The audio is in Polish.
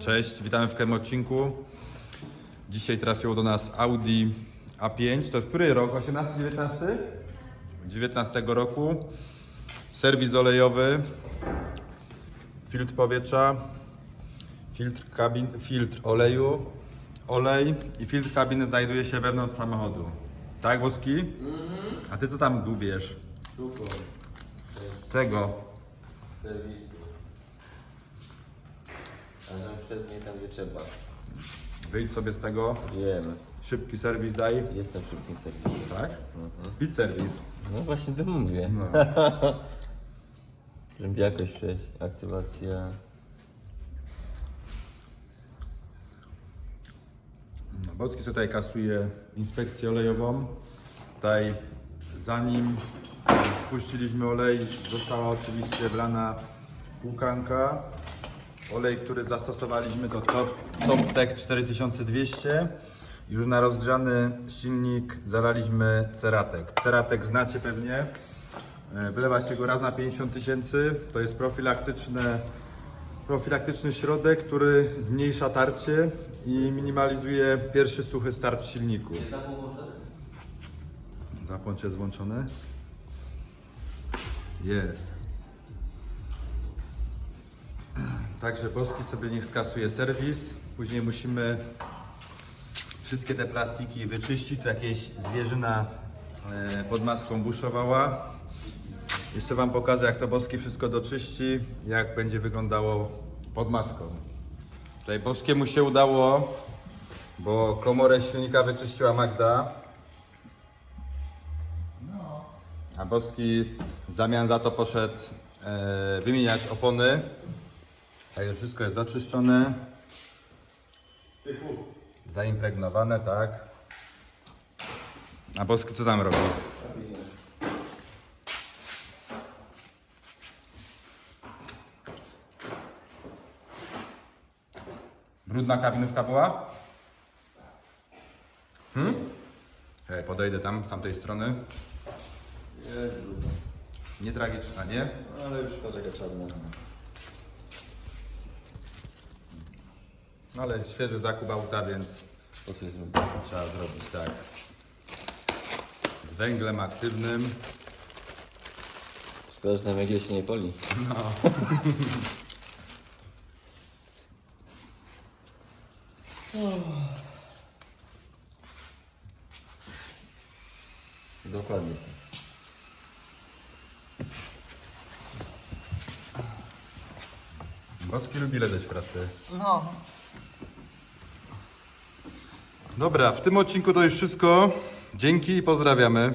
Cześć, witamy w kolejnym odcinku. Dzisiaj trafiło do nas Audi A5. To jest który rok? 18, 19? 19 roku. Serwis olejowy, filtr powietrza, filtr, kabin, filtr oleju, olej i filtr kabiny znajduje się wewnątrz samochodu. Tak, Boski? A ty co tam gubiesz? Szukam Czego? serwisu. A że przednie tam gdzie trzeba. Wyjdź sobie z tego. Wiem. Szybki serwis daj. Jestem szybkim serwisie. Tak? Mhm. Speed service. No właśnie to mówię. No. Żeby jakoś przejść. Aktywacja. No, Boski tutaj kasuje inspekcję olejową. Tutaj zanim spuściliśmy olej, została oczywiście wlana płukanka. Olej, który zastosowaliśmy to Top, Top Tech 4200. Już na rozgrzany silnik zalaliśmy ceratek. Ceratek znacie pewnie. E, Wylewa się go raz na 50 tysięcy. To jest profilaktyczne profilaktyczny środek, który zmniejsza tarcie i minimalizuje pierwszy suchy start w silniku. Zapłącz jest włączony. Jest. Także Boski sobie niech skasuje serwis. Później musimy wszystkie te plastiki wyczyścić. Tu jakieś zwierzyna e, pod maską buszowała. Jeszcze Wam pokażę, jak to Boski wszystko doczyści, jak będzie wyglądało pod maską. Tutaj Boskiemu się udało, bo komorę silnika wyczyściła Magda. A Boski w zamian za to poszedł e, wymieniać opony. Także wszystko jest doczyszczone. Zaimpregnowane, tak. A Boski co tam robi? Brudna kabinówka była? Hmm? Hej, podejdę tam, z tamtej strony. Jest brudno. Nie tragiczna, nie? Ale już taka czarna. No ale świeży zakup auta, więc trzeba zrobić tak. Z węglem aktywnym. Szkoda, że tam węgiel się nie poli. Dokładnie. Boski lubi leżeć w pracy. No, Dobra, w tym odcinku to już wszystko. Dzięki i pozdrawiamy.